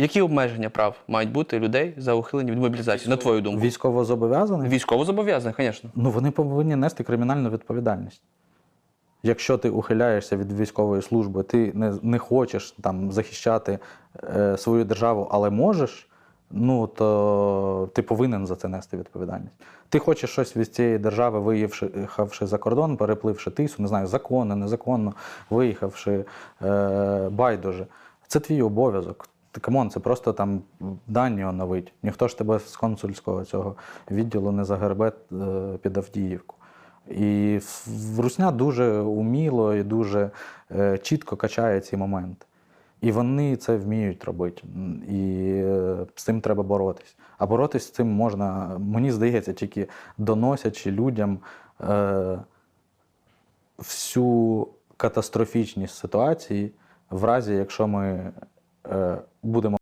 Які обмеження прав мають бути людей за ухилення від мобілізації, на твою думку? Військово зобов'язаний? Військово зобов'язаних, звісно. Ну, вони повинні нести кримінальну відповідальність. Якщо ти ухиляєшся від військової служби, ти не, не хочеш там захищати е, свою державу, але можеш, ну то ти повинен за це нести відповідальність. Ти хочеш щось від цієї держави, виїхавши за кордон, перепливши тису, не знаю, законно, незаконно, виїхавши е, байдуже. Це твій обов'язок. Камон, це просто там дані оновить. Ніхто ж тебе з консульського цього відділу не загребе е, під Авдіївку. І Русня дуже уміло і дуже е, чітко качає ці моменти. І вони це вміють робити. І е, з цим треба боротись. А боротись з цим можна, мені здається, тільки доносячи людям е, всю катастрофічність ситуації, в разі, якщо ми будемо